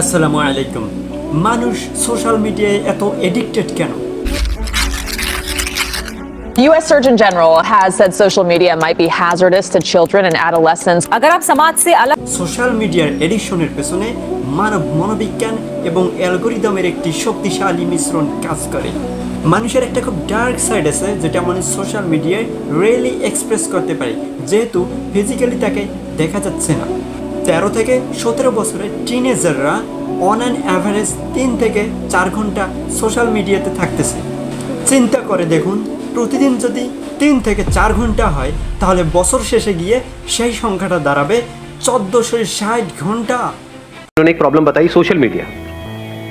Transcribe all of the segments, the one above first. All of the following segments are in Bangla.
আসসালামু আলাইকুম মানুষ সোশ্যাল মিডিয়ায় এত এডিক্টেড কেন U.S. Surgeon General has said social media might be hazardous to children and adolescents. अगर आप समाज से अलग সোশ্যাল মিডিয়ার এডিকশনের পেছনে মানব মনোবিজ্ঞান এবং অ্যালগোরিদমের একটি শক্তিশালী মিশ্রণ কাজ করে মানুষের একটা খুব ডার্ক সাইড আছে যেটা মানুষ সোশ্যাল মিডিয়ায় রিয়েলি এক্সপ্রেস করতে পারে যেহেতু ফিজিক্যালি তাকে দেখা যাচ্ছে না তেরো থেকে সতেরো বছরের টিনেজাররা অন অ্যান অ্যাভারেজ তিন থেকে চার ঘন্টা সোশ্যাল মিডিয়াতে থাকতেছে চিন্তা করে দেখুন প্রতিদিন যদি তিন থেকে চার ঘন্টা হয় তাহলে বছর শেষে গিয়ে সেই সংখ্যাটা দাঁড়াবে চোদ্দোশো ষাট ঘন্টা उन्होंने एक प्रॉब्लम बताई सोशल मीडिया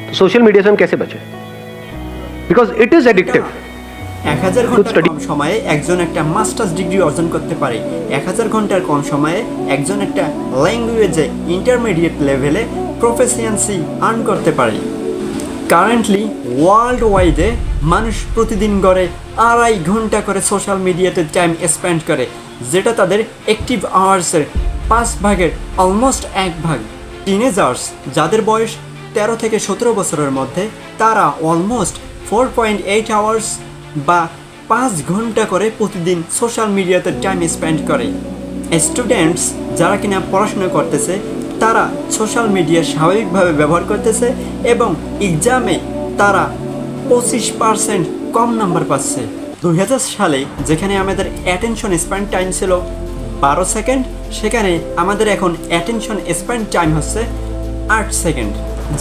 तो सोशल मीडिया से हम कैसे बचें बिकॉज इट इज एडिक्टिव এক হাজার ঘণ্টার কম সময়ে একজন একটা মাস্টার্স ডিগ্রি অর্জন করতে পারে। এক হাজার ঘণ্টার কম সময়ে একজন একটা ল্যাঙ্গুয়েজে ইন্টারমিডিয়েট লেভেলে প্রফেসিয়ান্সি আর্ন করতে পারে। কারেন্টলি ওয়ার্ল্ড ওয়াইডে মানুষ প্রতিদিন গড়ে আড়াই ঘণ্টা করে সোশ্যাল মিডিয়াতে টাইম স্পেন্ড করে যেটা তাদের অ্যাক্টিভ আওয়ার্সের পাঁচ ভাগের অলমোস্ট এক ভাগ। টিনেজার্স যাদের বয়স তেরো থেকে সতেরো বছরের মধ্যে তারা almost four point eight hours বা পাঁচ ঘণ্টা করে প্রতিদিন সোশ্যাল মিডিয়াতে টাইম স্পেন্ড করে। স্টুডেন্টস যারা কিনা পড়াশোনা করতেছে, তারা সোশ্যাল মিডিয়া স্বাভাবিকভাবে ব্যবহার করতেছে এবং এক্সামে তারা পঁচিশ পার্সেন্ট কম নাম্বার পাচ্ছে। দু হাজার সালে যেখানে আমাদের অ্যাটেনশন স্প্যান্ড টাইম ছিল বারো সেকেন্ড সেখানে আমাদের এখন অ্যাটেনশন স্প্যান্ড টাইম হচ্ছে আট সেকেন্ড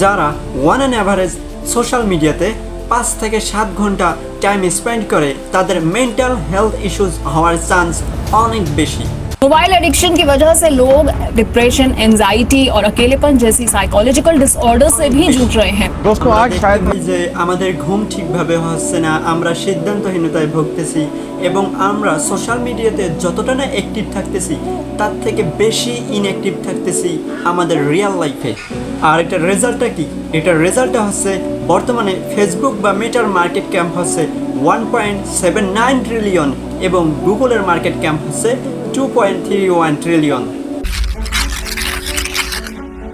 যারা ওয়ান অ্যান্ড অ্যাভারেজ সোশ্যাল মিডিয়াতে পাঁচ থেকে সাত ঘন্টা টাইম স্পেন্ড করে তাদের মেন্টাল হেলথ ইস্যুস হওয়ার চান্স অনেক বেশি मोबाइल एडिक्शन की वजह से लोग डिप्रेशन एंजाइटी और अकेलेपन जैसी साइकोलॉजिकल डिसऑर्डर से भी जूझ रहे हैं दोस्तों आज আমরা शायद দেখতে পাই যে আমাদের ঘুম ঠিকভাবে হচ্ছে না আমরা সিদ্ধান্তহীনতায় ভুগতেছি এবং আমরা সোশ্যাল মিডিয়াতে যতটা না অ্যাক্টিভ থাকতেছি তার থেকে বেশি ইনঅ্যাক্টিভ থাকতেছি আমাদের রিয়েল লাইফে আর এটার রেজাল্টটা কি এটার রেজাল্টটা হচ্ছে বর্তমানে ফেসবুক বা মেটার মার্কেট ক্যাম্প হচ্ছে one point seven nine trillion এবং গুগলের মার্কেট ক্যাম্প হচ্ছে two point three one trillion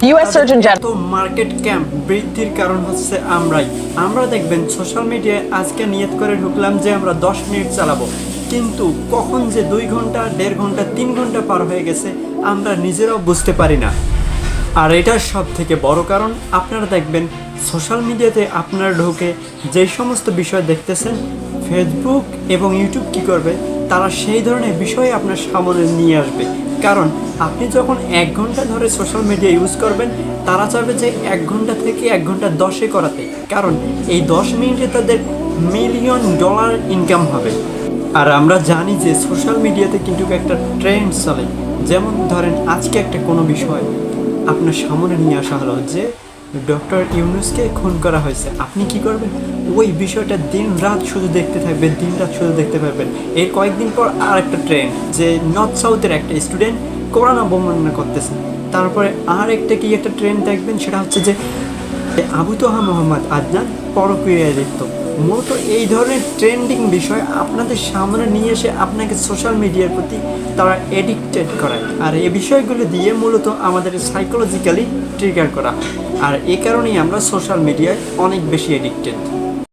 U.S. Surgeon এত General. মার্কেট ক্যাম্প বৃদ্ধির কারণ হচ্ছে আমরাই আমরা দেখবেন সোশ্যাল মিডিয়ায় আজকে নিয়ত করে ঢুকলাম যে আমরা দশ মিনিট চালাবো কিন্তু কখন যে দুই ঘণ্টা দেড় ঘণ্টা তিন ঘণ্টা পার হয়ে গেছে আমরা নিজেরাও বুঝতে পারি না আর এটার সব থেকে বড় কারণ, আপনারা দেখবেন সোশ্যাল মিডিয়াতে আপনারা ঢুকে যে সমস্ত বিষয় দেখতেছেন ফেসবুক এবং ইউটিউব কি করবে? তারা সেই ধরনের বিষয় আপনার সামনে নিয়ে আসবে। কারণ আপনি যখন এক ঘণ্টা ধরে সোশ্যাল মিডিয়া ইউজ করবেন, তারা চাইবে যে এক ঘণ্টা থেকে এক ঘণ্টা দশে করাতে। কারণ এই দশ মিনিটে তাদের মিলিয়ন ডলার ইনকাম হবে। আর আমরা জানি যে সোশ্যাল মিডিয়াতে কিন্তু একটা ট্রেন্ড চলে। যেমন ধরেন আজকে একটা কোনো বিষয় আপনার সামনে নিয়ে আসা হলো যে ডক্টর ইউনুসকে খুন করা হয়েছে। আপনি কি করবেন? ওই বিষয়টা দিন রাত শুধু দেখতে থাকবেন, দিন রাত শুধু দেখতে পারবেন। এর কয়েকদিন পর আর একটা ট্রেন্ড যে নর্থ সাউথের একটা স্টুডেন্ট কোরআন অবমাননা করতেছে। তারপরে আর একটা কি একটা ট্রেন্ড দেখবেন, সেটা হচ্ছে যে আবু তোহা মোহাম্মদ আদনান পরক্রিয়ায় লিপ্ত। মূলত এই ধরনের ট্রেন্ডিং বিষয় আপনাদের সামনে নিয়ে এসে আপনাকে সোশ্যাল মিডিয়ার প্রতি তারা এডিক্টেড করে আর এই বিষয়গুলো দিয়ে মূলত আমাদের সাইকোলজিক্যালি ট্রিগার করা। হয় আর এই কারণেই আমরা সোশ্যাল মিডিয়ায় অনেক বেশি এডিক্টেড